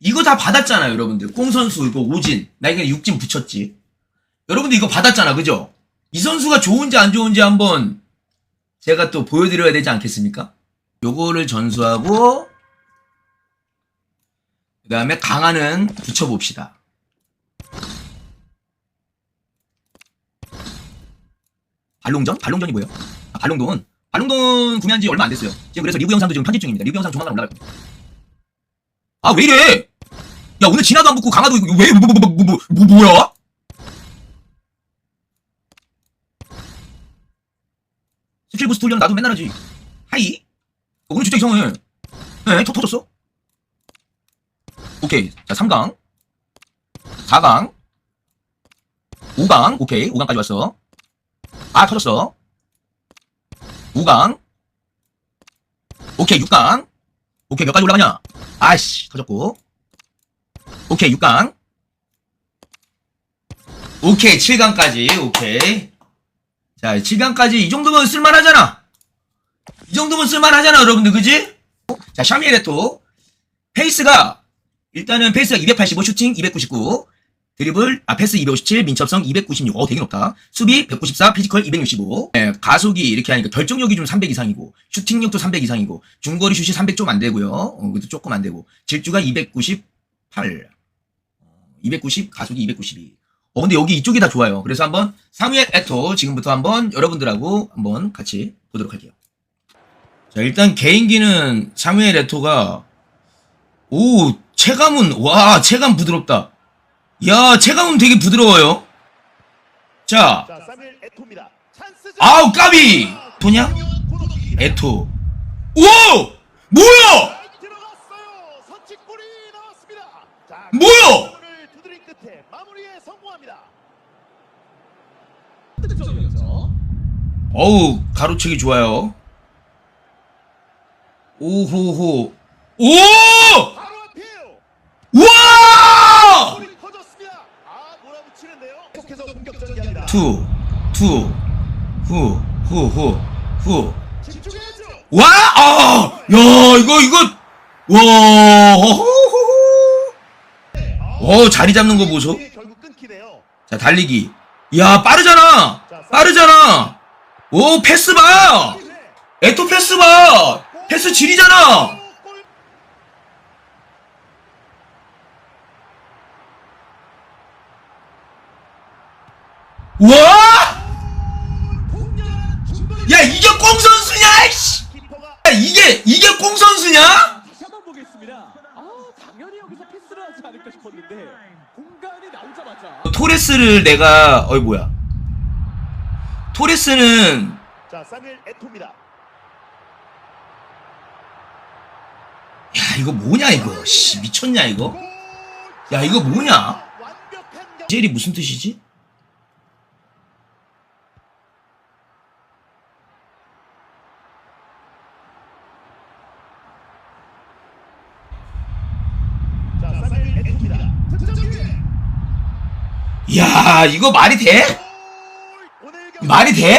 이거 다 받았잖아요, 여러분들. 꽁 선수, 이거 오진. 나 이거 육진 붙였지. 여러분들 이거 받았잖아, 그죠? 이 선수가 좋은지 안 좋은지 한번 제가 또 보여드려야 되지 않겠습니까? 요거를 전수하고, 그 다음에 강화는 붙여봅시다. 발롱전? 발롱전이 뭐예요? 아, 발롱돈. 발롱돈 구매한 지 얼마 안 됐어요. 지금 그래서 리뷰 영상도 지금 편집 중입니다. 리뷰 영상 조만간 올라갈 겁니다. 아, 왜 이래? 야, 오늘 진화도 안 붙고 강화도 왜, 뭐, 뭐, 뭐, 뭐, 뭐, 뭐야? 스킬 부스트 훈련 나도 맨날 하지. 하이? 오늘 진짜 이상해. 네, 터 터졌어? 오케이. 자, 3강. 4강. 5강. 오케이. 5강까지 왔어. 아, 터졌어. 5강. 오케이, 6강. 오케이, 몇 가지 올라가냐? 아이씨, 터졌고. 오케이, 6강. 오케이, 7강까지. 오케이. 자, 7강까지 이 정도면 쓸만하잖아. 이 정도면 쓸만하잖아, 여러분들, 그지? 자, 샤미에레토. 페이스가, 일단은 페이스가 285, 슈팅 299, 드리블, 아, 패스 257, 민첩성 296. 어, 되게 높다. 수비 194, 피지컬 265. 예, 가속이 이렇게 하니까 결정력이 좀 300 이상이고, 슈팅력도 300 이상이고, 중거리 슛이 300 좀 안 되고요. 어, 그래도 조금 안 되고, 질주가 298. 290, 가속이 292. 어, 근데 여기 이쪽이 다 좋아요. 그래서 한번 상위의 에토 지금부터 한번 여러분들하고 한번 같이 보도록 할게요. 자, 일단 개인기는 상위의 레토가 오, 체감은 와, 체감 부드럽다. 야, 체감은 되게 부드러워요. 자, 자, 사무엘 아우 까비. 토냐? 에토. 오! 뭐야? 뭐야? 끝에 마무리에 성공합니다. 어우, 가로채기 좋아요. 오호호. 오! 와! 아. 투, 투, 후, 후, 후, 후. 와! 아! 야, 이거, 이거, 와. 어, 자리 잡는 거 보소. 자, 달리기. 야, 빠르잖아! 빠르잖아! 오, 패스 봐! 에토 패스 봐! 패스 질이잖아! 골. 와! 보겠습니다. 아, 당연히 여기서 패스를 하지 않을까 싶었는데 공간이 나오자마자 토레스를 내가, 어이, 뭐야. 토레스는, 자, 사무엘 에토입니다. 야, 이거 뭐냐, 이거. 씨, 미쳤냐, 이거? 골! 야, 이거 뭐냐? 완벽한 경 젤이 무슨 뜻이지? 자, 사무엘 에토입니다. 득점 기회. 야, 이거 말이 돼? 말이 돼?